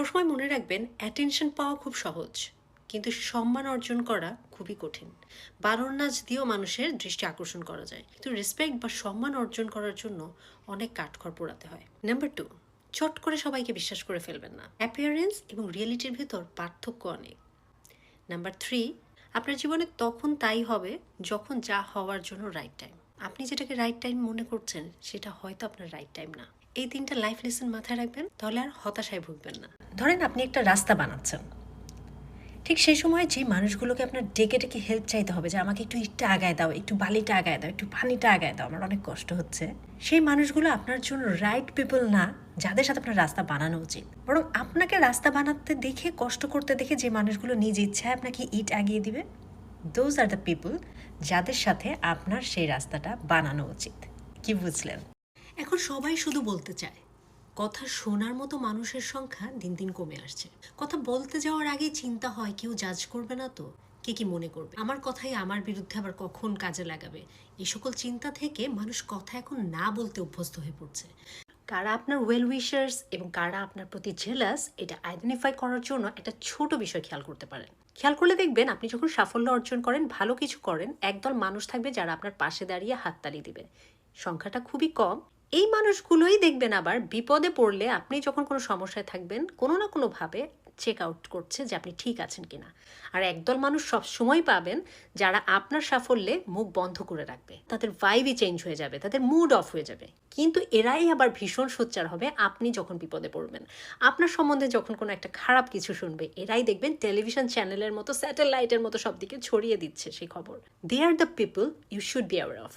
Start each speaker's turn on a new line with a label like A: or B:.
A: সবসময় মনে রাখবেন অ্যাটেনশন পাওয়া খুব সহজ, কিন্তু সম্মান অর্জন করা খুবই কঠিন। বারণ নাচ দিয়েও মানুষের দৃষ্টি আকর্ষণ করা যায়, কিন্তু রেসপেক্ট বা সম্মান অর্জন করার জন্য অনেক কাঠখড় পোড়াতে হয়। নাম্বার টু চট করে সবাইকে বিশ্বাস করে ফেলবেন না। অ্যাপিয়ারেন্স এবং রিয়েলিটির ভেতর পার্থক্য অনেক। নাম্বার থ্রি আপনার জীবনে তখন তাই হবে যখন যা হওয়ার জন্য রাইট টাইম আপনি যেটাকে রাইট টাইম মনে করছেন, সেটা হয়তো আপনার রাইট টাইম না। এই তিনটা লাইফ লেসন মাথায় রাখবেন, তাহলে আর হতাশায় ভুগবেন না। ধরেন আপনি একটা রাস্তা বানাচ্ছেন। ঠিক সেই সময় যে মানুষগুলোকে আপনার ডেকে ডেকে হেল্প চাইতে হবে যে, আমাকে একটু ইটটা আগায় দাও, একটু বালিটা আগায় দাও, একটু পানিটা আগায় দাও। আমার অনেক কষ্ট হচ্ছে। সেই মানুষগুলো আপনার জন্য রাইট পিপল না, যাদের সাথে আপনার রাস্তা বানানো উচিত। বরং আপনাকে রাস্তা বানাতে দেখে, কষ্ট করতে দেখে যে মানুষগুলো নিজ ইচ্ছায় আপনাকে ইট আগিয়ে দিবে দোজ আর দ্য পিপল যাদের সাথে আপনার সেই রাস্তাটা বানানো উচিত। কি বুঝলেন? এখন সবাই শুধু বলতে চায়। কথা শোনার মতো মানুষের সংখ্যা দিন দিন কমে আসছে। কথা বলতে যাওয়ার আগে চিন্তা হয়, কেউ জাজ করবে না তো? কে কি মনে করবে? আমার কথাই আমার বিরুদ্ধে আবার কখন কাজে লাগাবে? এই সকল চিন্তা থেকে মানুষ কথা এখন না বলতে অভ্যস্ত হয়ে পড়ছে। কারা আপনার ওয়েল উইশার্স এবং কারা আপনার প্রতি জেলাস এটা আইডেন্টিফাই করার জন্য একটা ছোট বিষয় খেয়াল করতে পারেন। খেয়াল করলে দেখবেন আপনি যখন সাফল্য অর্জন করেন, ভালো কিছু করেন, একদল মানুষ থাকবে যারা আপনার পাশে দাঁড়িয়ে হাততালি দিবে। সংখ্যাটা খুবই কম এই মানুষগুলোই দেখবেন আবার বিপদে পড়লে আপনি যখন কোনো সমস্যায় থাকবেন, কোনো না কোনোভাবে চেক আউট করছে যে আপনি ঠিক আছেন কিনা। আর একদল মানুষ সব সময় পাবেন যারা আপনার সাফল্যে মুখ বন্ধ করে রাখবে। তাদের ভাইবই চেঞ্জ হয়ে যাবে, তাদের মুড অফ হয়ে যাবে। কিন্তু এরাই আবার ভীষণ সোচ্চার হবে আপনি যখন বিপদে পড়বেন। আপনার সম্বন্ধে যখন কোনো একটা খারাপ কিছু শুনবে, এরাই দেখবেন টেলিভিশন চ্যানেলের মতো স্যাটেলাইটের মতো সব দিকে ছড়িয়ে দিচ্ছে সেই খবর। They are the people you should be aware of